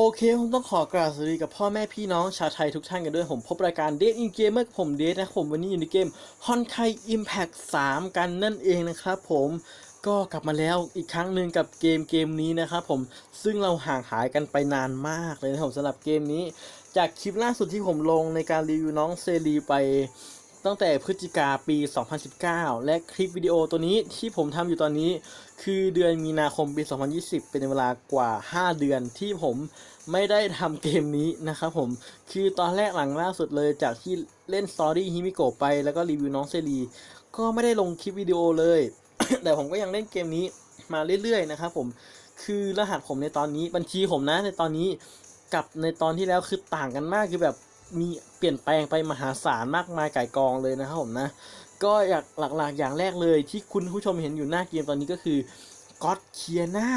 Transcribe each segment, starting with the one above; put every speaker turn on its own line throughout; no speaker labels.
โอเคผมต้องขอกราบสวัสดีกับพ่อแม่พี่น้องชาวไทยทุกท่านกันด้วยผมพบรายการ Date in Gamer กับผมเดทนะผมวันนี้อยู่ในเกม h o n k a i Impact 3 กันนั่นเองนะครับผมก็กลับมาแล้วอีกครั้งหนึ่งกับเกมเกมนี้นะครับผมซึ่งเราห่างหายกันไปนานมากเลยนะผมสำหรับเกมนี้ จากคลิปล่าสุดที่ผมลงในการรีวิวน้องเซรีไป ตั้งแต่พฤศจิกาปี 2019 และคลิปวิดีโอตัวนี้ที่ผมทำอยู่ตอนนี้ คือเดือนมีนาคมปี 2020 เป็นเวลากว่า 5 เดือนที่ผมไม่ได้ทำเกมนี้นะครับผม คือตอนแรกหลังล่าสุดเลยจากที่เล่นสตอรี่ฮิมิโกะไปแล้วก็รีวิวน้องเซรีก็ไม่ได้ลงคลิปวิดีโอเลย แต่ผมก็ยังเล่นเกมนี้มาเรื่อยๆนะครับผมคือรหัสผมในตอนนี้บัญชีผมนะในตอนนี้กับในตอนที่แล้วคือต่างกันมากคือแบบ มีเปลี่ยนแปลงไปมหาศาลมากมายไก่กองเลยนะครับผมนะ ก็อยากหลักๆอย่างแรกเลยที่คุณผู้ชมเห็นอยู่หน้าเกมตอนนี้ก็คือก็อดเคียนา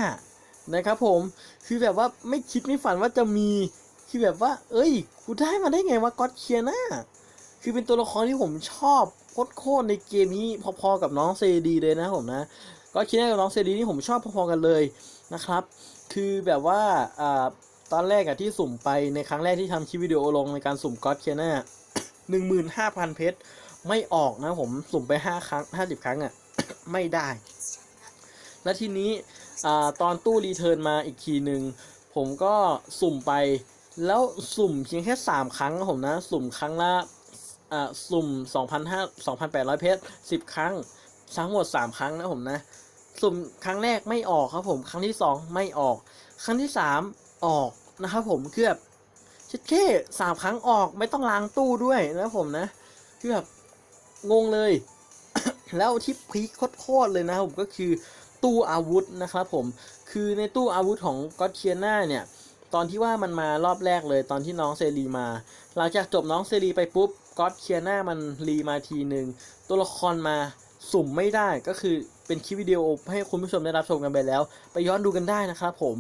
นะครับผมคือแบบว่าไม่คิดไม่ฝันว่าจะมีคือแบบว่า เอ้ยกูได้มาได้ไงว่าก็อดเคียนาคือเป็นตัวละครที่ผมชอบโคตรๆในเกมนี้พอๆกับน้องเซดีเลยนะครับผมนะก็อดเคียนากับน้องเซดีนี่ผมชอบพอๆกันเลยนะครับ คือแบบว่าอ่า ตอนแรกอะที่สุ่มไปในครั้งแรกที่ทำคลิปวิดีโอลงในการสุ่มก็อดเคียนาหนึ่งหมื่นห้าพันเพชรไม่ออกนะผมสุ่มไปห้าครั้งห้าสิบครั้งอะไม่ได้ และทีนี้อตอนตู้รีเทิร์นมาอีกทีหนึ่งผมก็สุ่มไป แล้วสุ่มเพียงแค่สามครั้งนะผมนะ สุ่มครั้งละสุ่มสองพันห้าสองพันแปดร้อยเพชรสิบครั้งทั้งหมดสามครั้งนะผมนะ สุ่มครั้งแรกไม่ออกครับผม ครั้งที่สองไม่ออก ครั้งที่สามออก นะครับผมคือแบบชิดแค่สามครั้งออกไม่ต้องล้างตู้ด้วยนะผมนะคือแบบงงเลย แล้วที่พีคโคตรเลยนะผมก็คือตู้อาวุธนะครับผมคือในตู้อาวุธของก็อตเทียนาเนี่ยตอนที่ว่ามันมารอบแรกเลยตอนที่น้องเซรีมา หลังจากจบน้องเซรีไปปุ๊บก็อตเทียนามันรีมาทีหนึ่งตัวละครมาสุ่มไม่ได้ก็คือเป็นคลิปวิดีโอให้คุณผู้ชมได้รับชมกันไปแล้ว ไปย้อนดูกันได้นะครับผม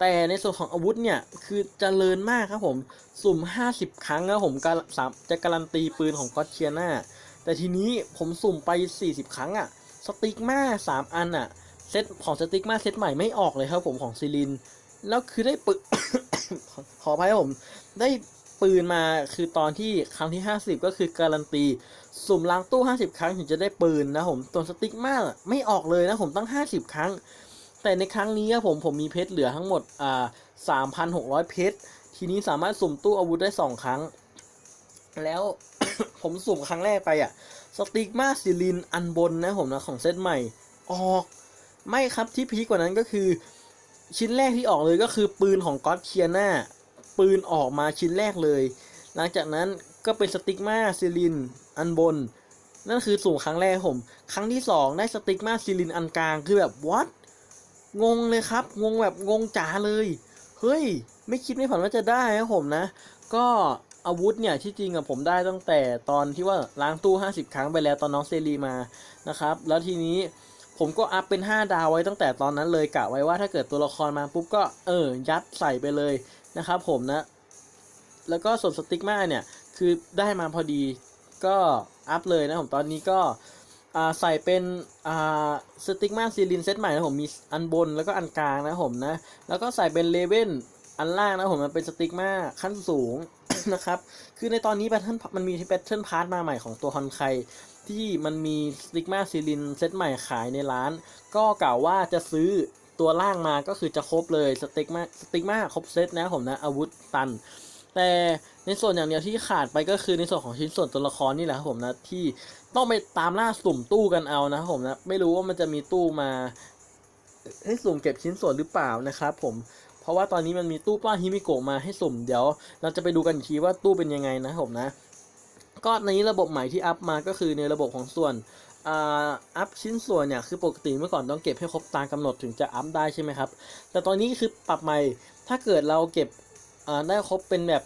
แต่ในส่วนของอาวุธเนี่ยคือเจริญมากครับผมสุ่ม 50 ครั้งนะผมการสามจะการันตีปืนของก็อตเทียนาแต่ทีนี้ผมสุ่มไป 40 ครั้งอะสติกมา3อันอะเซตของสติกมาเซตใหม่ไม่ออกเลยครับผมของซิลิน แล้วคือได้ปืนขออภัยผมได้ปืนมาคือตอนที่ครั้งที่ 50 ก็คือการันตี สุ่มล้างตู้ 50 ครั้งถึงจะได้ปืนนะผมตัวสติกมาไม่ออกเลยนะผมตั้ง 50 ครั้ง แต่ในครั้งนี้ครับผมผมมีเพชรเหลือทั้งหมดอ่า3,600เพชรทีนี้สามารถสุ่มตู้อาวุธได้2ครั้ง แล้ว ผมสุ่มครั้งแรกไปอะสติกมาซิลินอันบนนะผมนะของเซตใหม่ ออก ไม่ครับที่พีกว่านั้นก็คือ ชิ้นแรกที่ออกเลยก็คือปืนของก็อตเทียนาปืนออกมาชิ้นแรกเลย หลังจากนั้นก็เป็นสติกมาซิลินอันบน นั่นคือสุ่มครั้งแรกผม ครั้งที่สองได้สติกมาซิลินอันกลางคือแบบ what งงเลยครับ งงแบบงงจ๋าเลย เฮ้ย ไม่คิดไม่ฝันว่าจะได้นะผมนะ ก็อาวุธเนี่ยที่จริงอะผมได้ตั้งแต่ตอนที่ว่าล้างตู้ 50 ครั้งไปแล้วตอนน้องเซรีมานะครับ แล้วทีนี้ผมก็อัพเป็น 5 ดาวไว้ตั้งแต่ตอนนั้นเลยกะไว้ว่าถ้าเกิดตัวละครมาปุ๊บก็เออยัดใส่ไปเลยนะครับผมนะ แล้วก็ส่วนสติกมาเนี่ยคือได้มาพอดีก็อัพเลยนะผมตอนนี้ก็ อ่าใส่เป็นอ่าสติกมาซีลินเซตใหม่นะผมมีอันบนแล้วก็อันกลางนะผมนะ แล้วก็ใส่เป็นเลเว่นอันล่างนะผมมันเป็นสติกมาขั้นสูงนะครับ คือในตอนนี้แพทเทิร์นมันมีแพทเทิร์นพาร์ทมาใหม่ของตัวฮอนไคที่มันมีสติกมาซีลินเซตใหม่ขายในร้าน ก็กล่าวว่าจะซื้อตัวล่างมาก็คือจะครบเลยสติกมาสติกมาครบเซตนะผมนะอาวุธตัน แต่ในส่วนอย่างเดียวที่ขาดไปก็คือในส่วนของชิ้นส่วนตัวละครนี่แหละครับผมนะที่ต้องไปตามล่าสุ่มตู้กันเอานะครับผมนะไม่รู้ว่ามันจะมีตู้มาให้สุ่มเก็บชิ้นส่วนหรือเปล่านะครับผมเพราะว่าตอนนี้มันมีตู้ป้าฮิมิโกะมาให้สุ่มเดี๋ยว เราจะไปดูกันอีกทีว่าตู้เป็นยังไงนะครับผมนะก็ในนี้ระบบใหม่ที่อัพมาก็คือในระบบของส่วนอัพชิ้นส่วนเนี่ยคือปกติเมื่อก่อนต้องเก็บให้ครบตามกำหนดถึงจะอัพได้ใช่ไหมครับ แต่ตอนนี้คือปรับใหม่ถ้าเกิดเราเก็บ ได้ครบเป็นแบบ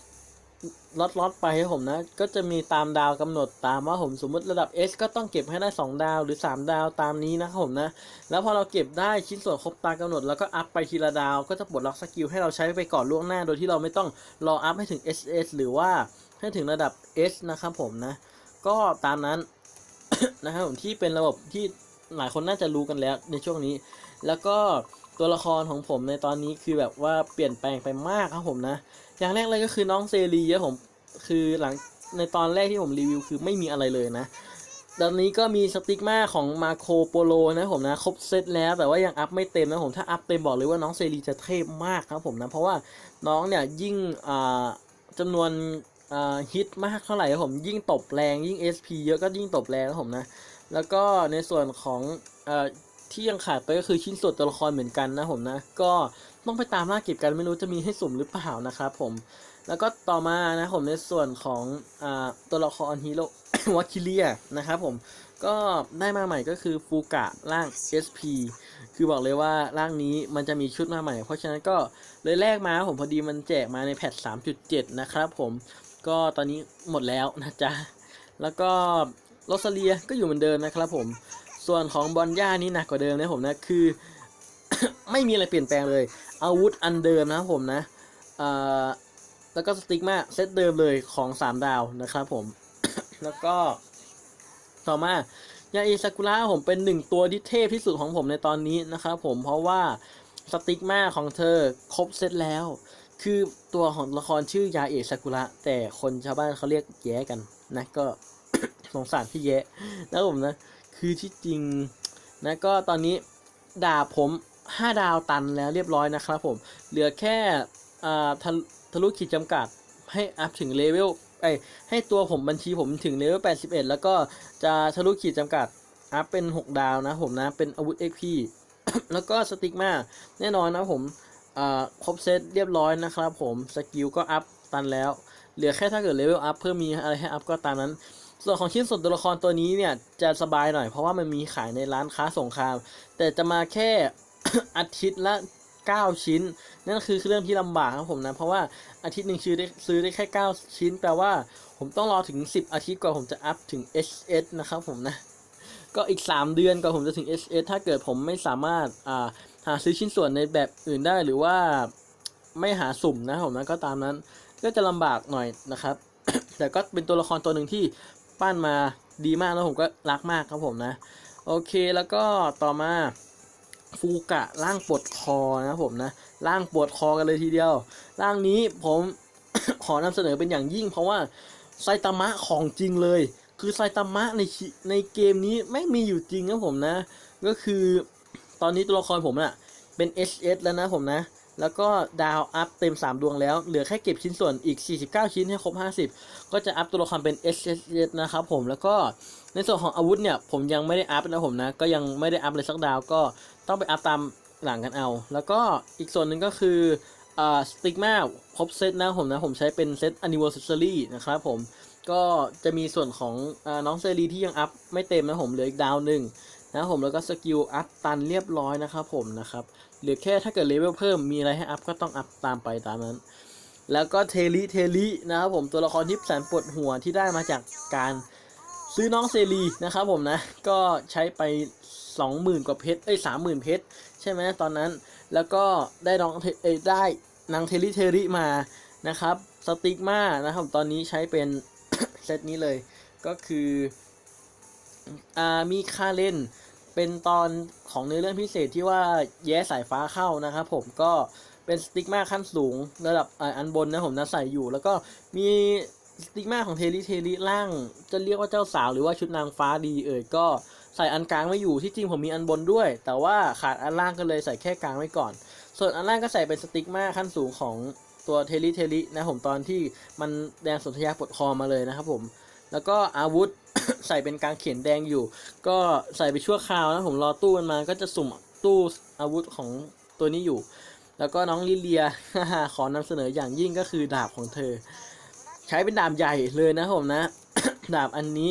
ล็อตๆไปให้ผมนะ ก็จะมีตามดาวกำหนดตามว่าผมสมมติระดับ S ก็ต้องเก็บให้ได้ 2 ดาวหรือ 3 ดาวตามนี้นะครับผมนะ แล้วพอเราเก็บได้ชิ้นส่วนครบตามกำหนด แล้วก็อัพไปทีละดาว ก็จะปลดล็อกสกิลให้เราใช้ไปก่อนล่วงหน้า โดยที่เราไม่ต้องรออัพให้ถึง SS หรือว่าให้ถึงระดับ S นะครับผมนะ ก็ตามนั้นนะครับผมที่เป็นระบบที่หลายคนน่าจะรู้กันแล้วในช่วงนี้ แล้วก็ ตัวละครของผมในตอนนี้คือแบบว่าเปลี่ยนแปลงไปมากครับผมนะ อย่างแรกเลยก็คือน้องเซรีครับผมคือหลังในตอนแรกที่ผมรีวิวคือไม่มีอะไรเลยนะตอนนี้ก็มีสติกมาของมาโคโปโลนะผมนะ ครบเซตแล้วแต่ว่ายังอัพไม่เต็มนะผมถ้าอัพเต็มบอกเลยว่าน้องเซรีจะเทพมากครับผมนะ เพราะว่าน้องเนี่ยยิ่งอ่าจำนวนฮิตมากเท่าไหร่ครับผมยิ่งตบแรงยิ่ง SP เยอะก็ยิ่งตบแรงครับผมนะ แล้วก็ในส่วนของ ที่ยังขาดไปก็คือชิ้นส่วนตัวละครเหมือนกันนะผมนะ ก็ต้องไปตามล่าเก็บกันไม่รู้จะมีให้สุ่มหรือเปล่านะครับผม แล้วก็ต่อมานะผมในส่วนของอตัวละครฮีโร่วัคิเลียนะครับผมก็ได้มาใหม่ก็คือฟูกะร่าง SP คือบอกเลยว่าร่างนี้มันจะมีชุดมาใหม่ เพราะฉะนั้นก็เลยแลกมาผมพอดีมันแจกมาในแพท 3.7 นะครับผมก็ตอนนี้หมดแล้วนะจ๊ะ แล้วก็โรซาเลียก็อยู่เหมือนเดิมนะครับผม ส่วนของบอลย่านี่หนักกว่าเดิมนะผมนะคือ ไม่มีอะไรเปลี่ยนแปลงเลย อาวุธอันเดิมนะครับผมนะแล้วก็สติ๊กมาเซตเดิมเลยของ 3 ดาวนะครับผม แล้วก็ต่อมายาอิซากุระผมเป็นหนึ่งตัวที่เทพที่สุดของผมในตอนนี้นะครับผมเพราะว่าสติ๊กมาของเธอครบเซตแล้ว คือตัวของละครชื่อยาเอะซากุระแต่คนชาวบ้านเขาเรียกแย้กันนะก็สงสารพี่แย้นะผมนะ คือที่จริงนะก็ตอนนี้ดาบผม 5 ดาวตันแล้วเรียบร้อยนะครับผม เหลือแค่ทะทะลุขีดจำกัดให้อัพถึงเลเวลไอให้ตัวผมบัญชีผมถึงเลเวล 81 แล้วก็จะทะลุขีดจำกัดอัพเป็น 6 ดาวนะผมนะ เป็นอาวุธ XP แล้วก็สติกมาแน่นอนนะผมครบเซตเรียบร้อยนะครับผม สกิลก็อัพตันแล้ว เหลือแค่ถ้าเกิดเลเวลอัพเพิ่มมีอะไรให้อัพก็ตามนั้น ส่วนของชิ้นส่วนตัวละครตัวนี้เนี่ยจะสบายหน่อยเพราะว่ามันมีขายในร้านค้าสงคราม แต่จะมาแค่ อาทิตย์ละ9 ชิ้น นั่นคือเรื่องที่ลำบากครับผมนะ เพราะว่าอาทิตย์หนึ่งซื้อได้ซื้อได้แค่ 9 ชิ้น แปลว่าผมต้องรอถึง 10 อาทิตย์กว่าผมจะอัพถึง SS นะครับผมนะ ก็อีก 3 เดือนกว่าผมจะถึง SS ถ้าเกิดผมไม่สามารถอ่าหาซื้อชิ้นส่วนในแบบอื่นได้หรือว่าไม่หาสุ่มนะผมนะก็ตามนั้น ก็จะลำบากหน่อยนะครับ แต่ก็เป็นตัวละครตัวหนึ่งที่ ปั้นมาดีมากแล้วผมก็รักมากครับผมนะ โอเคแล้วก็ต่อมาฟูกะร่างปวดคอนะผมนะร่างปวดคอกันเลยทีเดียว ร่างนี้ผมขอนำเสนอเป็นอย่างยิ่ง เพราะว่าไซตามะของจริงเลย คือไซตามะในในเกมนี้ไม่มีอยู่จริงนะผมนะ ก็คือตอนนี้ตัวละครผมน่ะเป็น HS แล้วนะผมนะ แล้วก็ดาวอัพเต็ม 3 ดวงแล้ว เหลือแค่เก็บชิ้นส่วนอีก 49 ชิ้นให้ครบ 50 ก็จะอัพตัวละครเป็น SS นะครับผม แล้วก็ในส่วนของอาวุธเนี่ย ผมยังไม่ได้อัพนะผมนะ ก็ยังไม่ได้อัพเลยสักดาว ก็ต้องไปอัพตามหลังกันเอา แล้วก็อีกส่วนหนึ่งก็คืออ่าสติกมาครบเซตนะผมนะ ผมใช้เป็นเซต anniversary นะครับผม ก็จะมีส่วนของอาน้องเซรีที่ยังอัพไม่เต็มนะผม เหลืออีกดาวหนึ่งนะผมแล้วก็สกิลอัพตันเรียบร้อยนะครับผมนะครับ หลือแค่ถ้าเกิดเลเวลเพิ่มมีอะไรให้อัพก็ต้องอัพตามไปตามนั้น แล้วก็เทลิเทลินะครับผมตัวละครที่แสนปวดหัวที่ได้มาจากการซื้อน้องเซรีนะครับผมนะ ก็ใช้ไป 20,000 กว่าเพชรเอ้ย30,000 เพชรใช่ไหมตอนนั้นแล้วก็ได้น้องเอ้ยได้นางเทลิเทลิมานะครับสติกมานะครับตอนนี้ใช้เป็นเซตนี้เลยก็คืออ่ามีค่าเล่น เป็นตอนของเนื้อเรื่องพิเศษที่ว่าแย้สายฟ้าเข้านะครับผมก็เป็นสติ๊กมาขั้นสูงระดับอันบนนะผมนะใส่อยู่ แล้วก็มีสติ๊กมาของเทลิเทลิล่าง จะเรียกว่าเจ้าสาวหรือว่าชุดนางฟ้าดีเอ่ยก็ใส่อันกลางไม่อยู่ที่จริงผมมีอันบนด้วย แต่ว่าขาดอันล่างก็เลยใส่แค่กลางไว้ก่อน ส่วนอันล่างก็ใส่เป็นสติ๊กมาขั้นสูงของตัวเทลิเทลินะผมตอนที่มันแดงสนธยาปลดคอมาเลยนะครับผมแล้วก็อาวุธ ใส่เป็นกางเขียนแดงอยู่ ก็ใส่ไปชั่วคราวนะผมรอตู้มันมาก็จะสุ่มตู้อาวุธของตัวนี้อยู่ แล้วก็น้องลิเลียขอนำเสนออย่างยิ่งก็คือดาบของเธอ ใช้เป็นดาบใหญ่เลยนะผมนะ ดาบอันนี้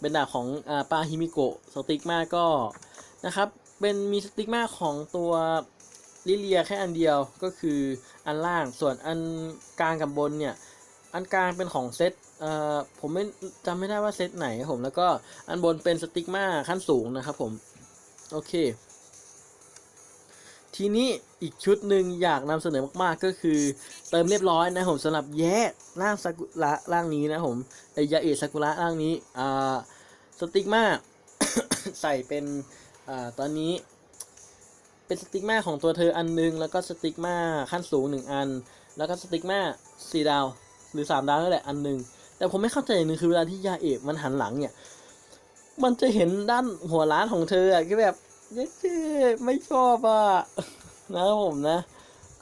เป็นดาบของอปาฮิมิโกะสติกมาก็นะครับเป็นมีสติกมาของตัวลิเลียแค่อันเดียวก็คืออันล่างส่วนอันกลางกับบนเนี่ย อันกลางเป็นของเซต เอ่อผมไม่จำไม่ได้ว่าเซตไหนครับผม แล้วก็อันบนเป็นสติกมาขั้นสูงนะครับผม โอเค ทีนี้อีกชุดหนึ่งอยากนำเสนอมากๆก็คือ เติมเรียบร้อยนะผมสำหรับแย่ร่างซากุระร่างนี้นะผมไอยาเอะซากุระร่างนี้อ่าสติกมาใส่เป็นอ่าตอนนี้เป็นสติกมาของตัวเธออันนึง แล้วก็สติกมาขั้นสูงหนึ่งอัน แล้วก็สติกมาสี่ดาวหรือสามดาวนั่นแหละอันหนึ่ง แต่ผมไม่เข้าใจอย่างหนึ่งคือเวลาที่ยาเอกมันหันหลังเนี่ย มันจะเห็นด้านหัวร้านของเธออะก็แบบเย้เจ๊ไม่ชอบอะนะผมนะ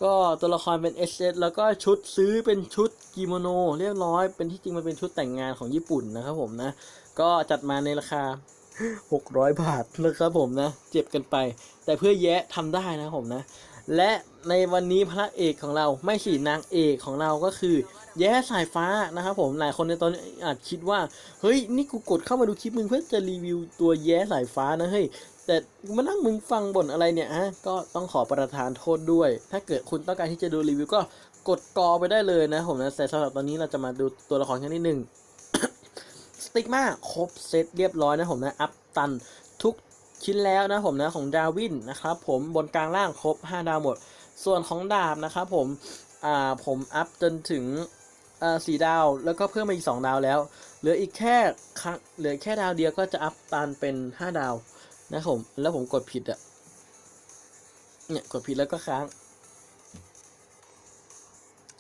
ก็ตัวละครเป็น s อแล้วก็ชุดซื้อเป็นชุดกิโมโน เรียบร้อย เป็นที่จริงมันเป็นชุดแต่งงานของญี่ปุ่นนะครับผมนะ ก็จัดมาในราคา 600 บาทนะครับผมนะ เจ็บกันไป แต่เพื่อแยะทำได้นะครับผมนะ และในวันนี้พระเอกของเราไม่สินางเอกของเราก็คือ แย้สายฟ้านะครับผมหลายคนในตอนนี้อาจคิดว่าเฮ้ยนี่กูกดเข้ามาดูคลิปมึงเพื่อจะรีวิวตัวแย้สายฟ้านะเฮ้ยแต่มานั่งมึงฟังบ่นอะไรเนี่ยฮะก็ต้องขอประทานโทษด้วย ถ้าเกิดคุณต้องการที่จะดูรีวิวก็กดกอไปได้เลยนะผมนะแต่สำหรับตอนนี้เราจะมาดูตัวละครแค่นิดหนึ่งสติกมาครบเซตเรียบร้อยนะผมนะ อัพตัน ชิ้นแล้วนะผมนะของดาวินนะครับผมบนกลางล่างครบ 5 ดาวหมด ส่วนของดาบนะครับผมอ่าผมอัพจนถึงอ่าสี่ดาวแล้วก็เพิ่มมาอีก 2 ดาวแล้ว เหลืออีกแค่ครั้งเหลือแค่ดาวเดียวก็จะอัพตันเป็น 5 ดาวนะผมแล้วผมกดผิดอะเนี่ยกดผิดแล้วก็ค้าง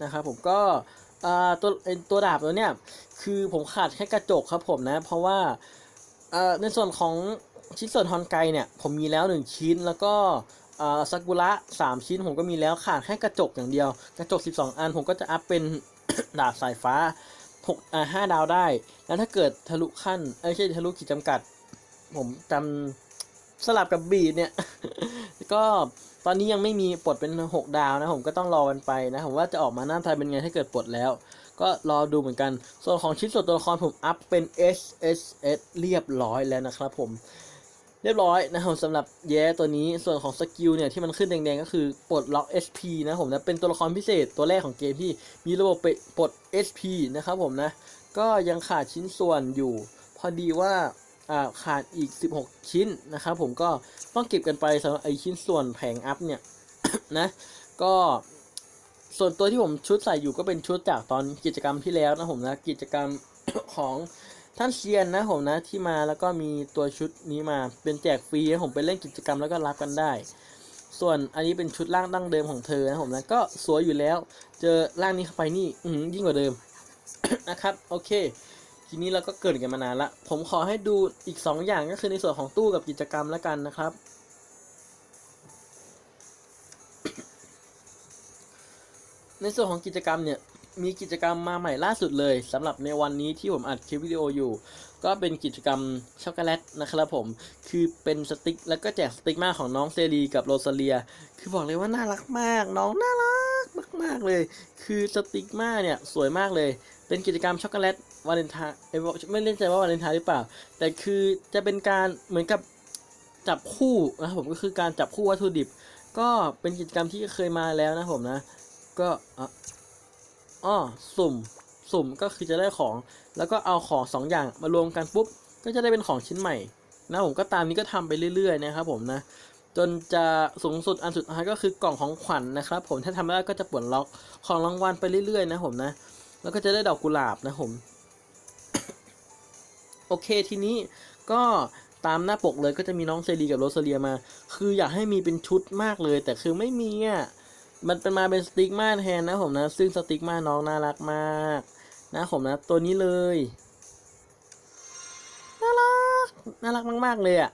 นะครับผมก็อ่าตัวตัวดาบตัวเนี้ยคือผมขาดแค่กระจกครับผมนะ เพราะว่าอ่อในส่วนของ ชิ้นส่วนฮอนไกเนี่ยผมมีแล้ว 1 ชิ้นแล้วก็ซากุระ3ชิ้นผมก็มีแล้วขาดแค่กระจกอย่างเดียว กระจก 12 อันผมก็จะอัพเป็นดาบสายฟ้า6อ่า5ดาวได้ แล้วถ้าเกิดทะลุขั้นเอ้ยไม่ใช่ทะลุขีดจำกัด ผมจำสลับกับบีดเนี่ยก็ตอนนี้ยังไม่มีปลดเป็น 6 ดาวนะผมก็ต้องรอกันไปนะผมว่าจะออกมาหน้าตาเป็นไงถ้าเกิดปลดแล้ว ก็รอดูเหมือนกัน ส่วนของชิ้นส่วนตัวละครผมอัพเป็น S S S เรียบร้อยแล้วนะครับผม เรียบร้อยนะครับสำหรับแย้ตัวนี้ส่วนของสกิลเนี่ยที่มันขึ้นแดงๆก็คือปลดล็อก SP นะผมนะเป็นตัวละครพิเศษตัวแรกของเกมที่มีระบบปลด SP นะครับผมนะ ก็ยังขาดชิ้นส่วนอยู่ พอดีว่าอ่าขาดอีก 16 ชิ้นนะครับผมก็ต้องเก็บกันไปสำหรับไอชิ้นส่วนแผงอัพเนี่ยนะก็ส่วนตัวที่ผมชุดใส่อยู่ก็เป็นชุดจากตอนกิจกรรมที่แล้วนะผมนะกิจกรรมของ ท่านเซียนนะผมนะที่มาแล้วก็มีตัวชุดนี้มาเป็นแจกฟรีนะผมไปเล่นกิจกรรมแล้วก็รับกันได้ ส่วนอันนี้เป็นชุดร่างดั้งเดิมของเธอนะผมนะก็สวยอยู่แล้ว เจอร่างนี้เข้าไปนี่อืยิ่งกว่าเดิม นะครับ โอเค ทีนี้เราก็เกิดกันมานานละ ผมขอให้ดูอีก 2 อย่างก็คือในส่วนของตู้กับกิจกรรมแล้วกันนะครับในส่วนของกิจกรรมเนี่ย มีกิจกรรมมาใหม่ล่าสุดเลยสำหรับในวันนี้ที่ผมอัดคลิปวิดีโออยู่ ก็เป็นกิจกรรมช็อกโกแลตนะครับผมคือเป็นสติกแล้วก็แจกสติกมาของน้องเซรีกับโรซาเลีย คือบอกเลยว่าน่ารักมาก น้องน่ารักมากๆเลย คือสติกมาเนี่ยสวยมากเลย เป็นกิจกรรมช็อกโกแลตวาเลนไทน์เอ้ยไม่แน่ใจว่าวาเลนไทน์หรือเปล่า แต่คือจะเป็นการเหมือนกับจับคู่นะครับผมก็คือการจับคู่วัตถุดิบ ก็เป็นกิจกรรมที่เคยมาแล้วนะผมนะ ก็ อ้อสุ่ม สุ่มก็คือจะได้ของ แล้วก็เอาของสองอย่างมารวมกันปุ๊บ ก็จะได้เป็นของชิ้นใหม่ นะผมก็ตามนี้ก็ทำไปเรื่อยๆนะครับผมนะ จนจะสูงสุดอันสุดท้ายก็คือกล่องของขวัญนะครับผม ถ้าทำไม่ได้ก็จะปลดล็อกของรางวัลไปเรื่อยๆ นะผมนะ แล้วก็จะได้ดอกกุหลาบนะผม โอเคทีนี้ก็ตามหน้าปกเลยก็จะมีน้องเซรีกับโรสเลียมา คืออยากให้มีเป็นชุดมากเลย แต่คือไม่มีอะ มันเป็นมาเป็นสติกมาแทนนะผมนะ ซึ่งสติกมาน้องน่ารักมากนะผมนะ ตัวนี้เลย น่ารัก น่ารักมาก ๆ เลยอะ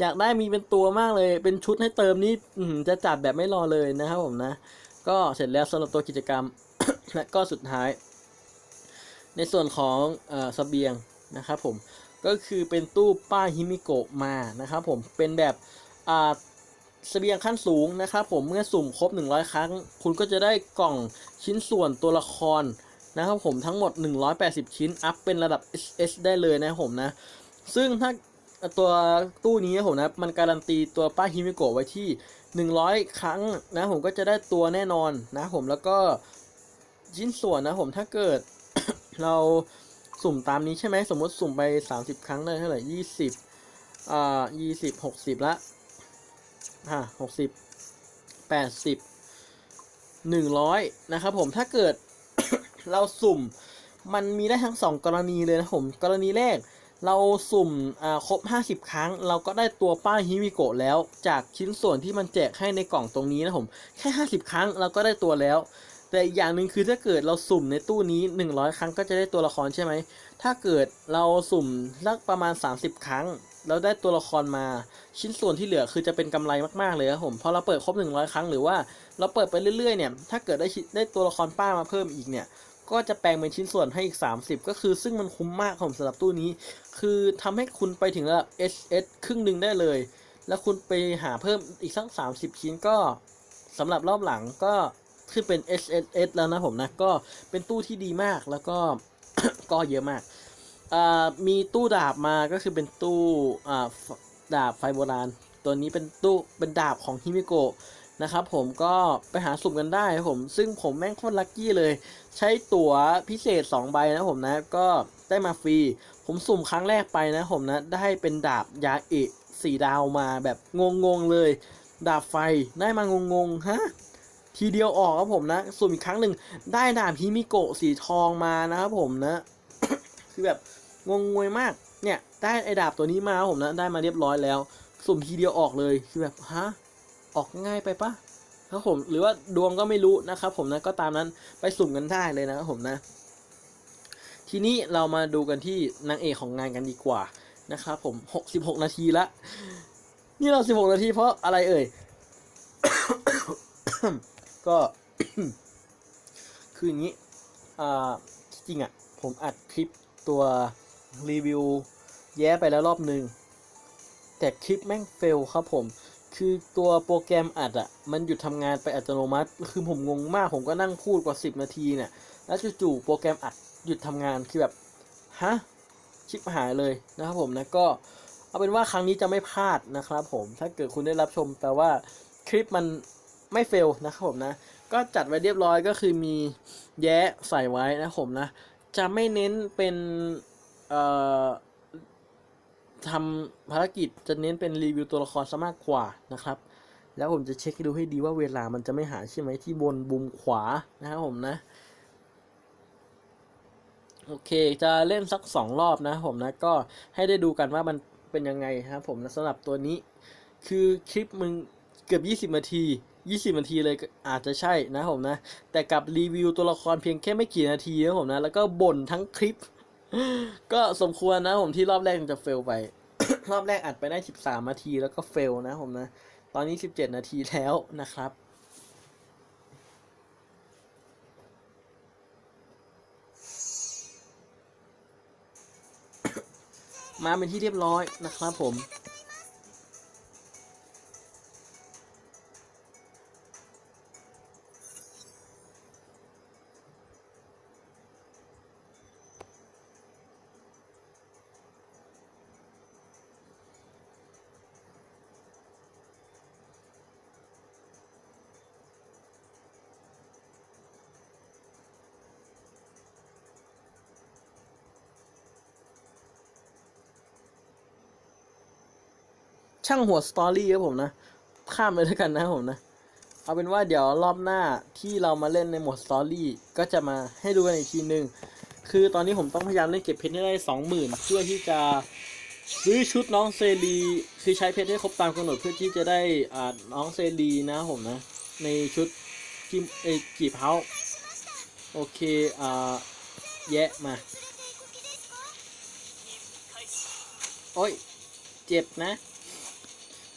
อยากได้มีเป็นตัวมากเลย เป็นชุดให้เติมนี้จะจัดแบบไม่รอเลยนะครับผมนะ ก็เสร็จแล้วสำหรับตัวกิจกรรม และก็สุดท้าย ในส่วนของเอ่อเสบียงนะครับผม ก็คือเป็นตู้ป้าฮิมิโกะมานะครับผม เป็นแบบอ่า เสบียงขั้นสูงนะครับผมเมื่อสุ่มครบ 100 ครั้ง คุณก็จะได้กล่องชิ้นส่วนตัวละครนะครับผมทั้งหมด 180 ชิ้น อัพเป็นระดับ SS ได้เลยนะผมนะ ซึ่งถ้าตัวตู้นี้นะผมนะมันการันตีตัวป้าฮิมิโกะไว้ที่ 100 ครั้งนะผมก็จะได้ตัวแน่นอนนะผมแล้วก็ชิ้นส่วนนะผมถ้าเกิด เราสุ่มตามนี้ใช่ไหมสมมติสุ่มไป 30 ครั้งได้เท่าไหร่ยี่สิบอ่ายี่สิบหกสิบละ ฮะหกสิบแปดสิบหนึ่งร้อยนะครับผมถ้าเกิด เราสุ่มมันมีได้ทั้งสองกรณีเลยนะผม กรณีแรกเราสุ่มอ่าครบ 50 ครั้ง เราก็ได้ตัวป้ายฮิมิโกะแล้ว จากชิ้นส่วนที่มันแจกให้ในกล่องตรงนี้นะผม แค่ 50 ครั้งเราก็ได้ตัวแล้ว แต่อีกอย่างหนึ่งคือถ้าเกิดเราสุ่มในตู้นี้ 100 ครั้งก็จะได้ตัวละครใช่ไหม ถ้าเกิดเราสุ่มสักประมาณ 30 ครั้ง เราได้ตัวละครมาชิ้นส่วนที่เหลือคือจะเป็นกำไรมากๆเลยครับผมพอเราเปิดครบ 100 ครั้งหรือว่าเราเปิดไปเรื่อยๆเนี่ยถ้าเกิดได้ได้ตัวละครป้ามาเพิ่มอีกเนี่ยก็จะแปลงเป็นชิ้นส่วนให้อีก 30 ก็คือซึ่งมันคุ้มมากของสำหรับตู้นี้ คือทำให้คุณไปถึงระดับ SS ครึ่งหนึ่งได้เลย แล้วคุณไปหาเพิ่มอีกสัก30 ชิ้นก็สำหรับรอบหลังก็ขึ้นเป็น SSS แล้วนะผมนะ ก็เป็นตู้ที่ดีมากแล้วก็ก็เยอะมาก มีตู้ดาบมาก็คือเป็นตู้ดาบไฟโบราณ ตัวนี้เป็นตู้เป็นดาบของฮิมิโกะนะครับผมก็ไปหาสุ่มกันได้ผม ซึ่งผมแม่งโคตรลัคกี้เลย ใช้ตั๋วพิเศษ 2 ใบนะผมนะ ก็ได้มาฟรี ผมสุ่มครั้งแรกไปนะผมนะ ได้เป็นดาบยาเอะสี่ดาวมาแบบงงๆเลย ดาบไฟได้มางงๆฮะทีเดียวออกครับผมนะ สุ่มอีกครั้งหนึ่งได้ดาบฮิมิโกะสีทองมานะครับผมนะ คือแบบ งงงวยมาก เนี่ย ได้ไอ้ดาบตัวนี้มาครับผมนะ ได้มาเรียบร้อยแล้ว สุ่มทีเดียวออกเลย คือแบบ ฮะ ออกง่ายไปปะครับผม หรือว่าดวงก็ไม่รู้นะครับผมนะ ก็ตามนั้น ไปสุ่มกันได้เลยนะครับผมนะ ทีนี้เรามาดูกันที่นางเอกของงานกันดีกว่านะครับผม66นาทีละ นี่เรา 16 นาทีเพราะอะไรเอ่ย ก็ คืออย่างนี้ อ่า จริงอะ ผมอัดคลิปตัว รีวิวแย้ไปแล้วรอบหนึ่งแต่คลิปแม่งเฟลครับผม คือตัวโปรแกรมอัดอะมันหยุดทำงานไปอัตโนมัติ คือผมงงมากผมก็นั่งพูดกว่า 10 นาทีเนี่ย แล้วจู่ๆโปรแกรมอัดหยุดทำงานคือแบบ ฮะ ชิปหายเลยนะครับผมนะก็เอาเป็นว่าครั้งนี้จะไม่พลาดนะครับผมถ้าเกิดคุณได้รับชมแปลว่าคลิปมันไม่เฟลนะครับผมนะ ก็จัดไว้เรียบร้อยก็คือมีแย้ใส่ไว้นะครับผมนะ จะไม่เน้นเป็น เอ่อทำภารกิจจะเน้นเป็นรีวิวตัวละครซะมากกว่านะครับ แล้วผมจะเช็คดูให้ดีว่าเวลามันจะไม่หายใช่ไหมที่บนบุมขวานะครับผมนะ โอเค จะเล่นสักสองรอบนะครับผมนะ ก็ให้ได้ดูกันว่ามันเป็นยังไงครับผมนะสำหรับตัวนี้ คือคลิปมึงเกือบ 20นาที 20 นาทีเลยอาจจะใช่นะครับผมนะ แต่กับรีวิวตัวละครเพียงแค่ไม่กี่นาทีนะครับผมนะ แล้วก็บ่นทั้งคลิป ก็สมควรนะผมที่รอบแรกจะเฟลไป รอบแรกอัดไปได้13นาทีแล้วก็เฟลนะผมนะ ตอนนี้17นาทีแล้วนะครับมาเป็นที่เรียบร้อยนะครับผม ช่างหัวสตอรี่ครับผมนะ ข้ามเลยแล้วกันนะผมนะ เอาเป็นว่าเดี๋ยวรอบหน้าที่เรามาเล่นในโหมดสตอรี่ก็จะมาให้ดูกันอีกทีนึง คือตอนนี้ผมต้องพยายามเล่นเก็บเพชรให้ได้สองหมื่นเพื่อที่จะซื้อชุดน้องเซรีคือใช้เพชรให้ครบตามกำหนดเพื่อที่จะได้อ่าน้องเซรีนะผมนะ ในชุดกิมเอกีบเฮาโอเค อ่า แยะมา โอ้ย เจ็บนะ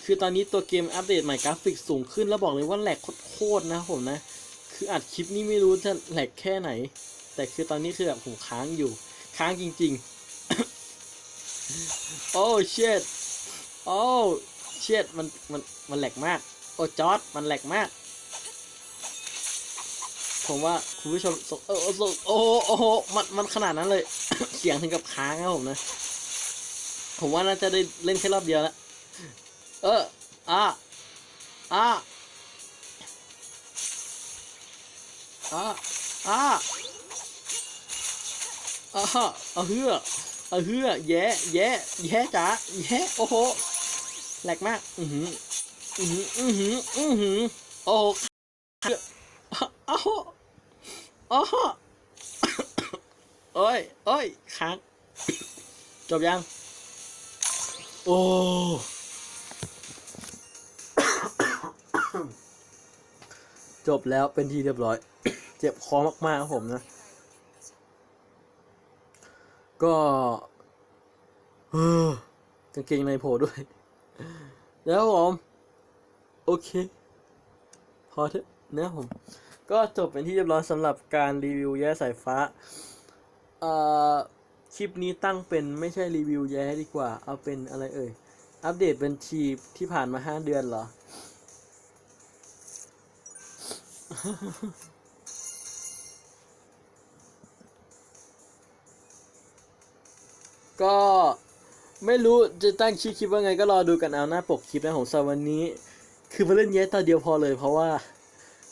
คือตอนนี้ตัวเกมอัปเดตใหม่กราฟิกสูงขึ้นแล้วบอกเลยว่าแหลกโคตรนะผมนะ คืออัดคลิปนี้ไม่รู้จะแหลกแค่ไหน แต่คือตอนนี้คือแบบผมค้างอยู่ ค้างจริงๆ โอ้เชิดโอ้เชิดมันมันมันแหลกมาก โอ้จอร์ดมันแหลกมาก ผมว่าคุณผู้ชมสงเออเออสงโอ้โหโอ้โหมันมันขนาดนั้นเลย เสียงถึงกับค้างครับผมนะ ผมว่าน่าจะได้เล่นแค่รอบเดียวแล้ว เอออะอะอะอะอะเอาเฮือเอาเฮือแย่แย่แย่จ๋าแย่โอ้โหแหลกมาก อือหืออือหืออือหืออือหือโอ้โหอ้าวอ้าวโอ้ยโอ้ยค้างจบยัง โอ้ จบแล้วเป็นทีเรียบร้อย เจ็บคอมากๆครับผมนะ ก็กางเกงในโผล่ด้วย แล้วผม โอเค พอเถอะนะผม ก็จบเป็นที่เรียบร้อยสำหรับการรีวิวแย่สายฟ้าอ่อคลิปนี้ตั้งเป็นไม่ใช่รีวิวแย่ดีกว่า เอาเป็นอะไรเอ่ย อัปเดตบัญชีที่ผ่านมาห้าเดือนเหรอ ก็ไม่รู้จะตั้งชื่อคลิปว่าไงก็รอดูกันเอาหน้าปกคลิปนะของสวันนี้ คือมาเล่นแย่ตอนเดียวพอเลยเพราะว่า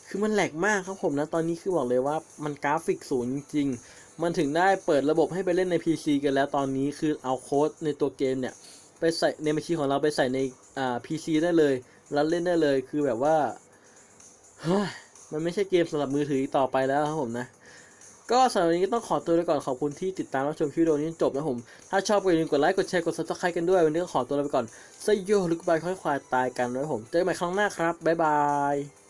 คือมันแหลกมากครับผมนะ ตอนนี้คือบอกเลยว่ามันกราฟิกสูงจริงๆ มันถึงได้เปิดระบบให้ไปเล่นใน PC กันแล้วตอนนี้คือเอาโค้ดในตัวเกมเนี่ย ไปใส่ในบัญชีของเราไปใส่ในอ่า PC ได้เลย แล้วเล่นได้เลยคือแบบว่าเฮ้ย มันไม่ใช่เกมสำหรับมือถืออีกต่อไปแล้วครับผมนะ ก็สำหรับวันนี้ก็ต้องขอตัวไปก่อนขอบคุณที่ติดตามรับชมคลิปวิดีโอนี้จบนะผม ถ้าชอบก็อย่าลืมกดไลค์กดแชร์กด subscribe กันด้วย วันนี้ก็ขอตัวไปก่อนสยโยหรือกูบายค่อยควายตายกันนะผม เจอกันใหม่ครั้งหน้าครับบ๊ายบาย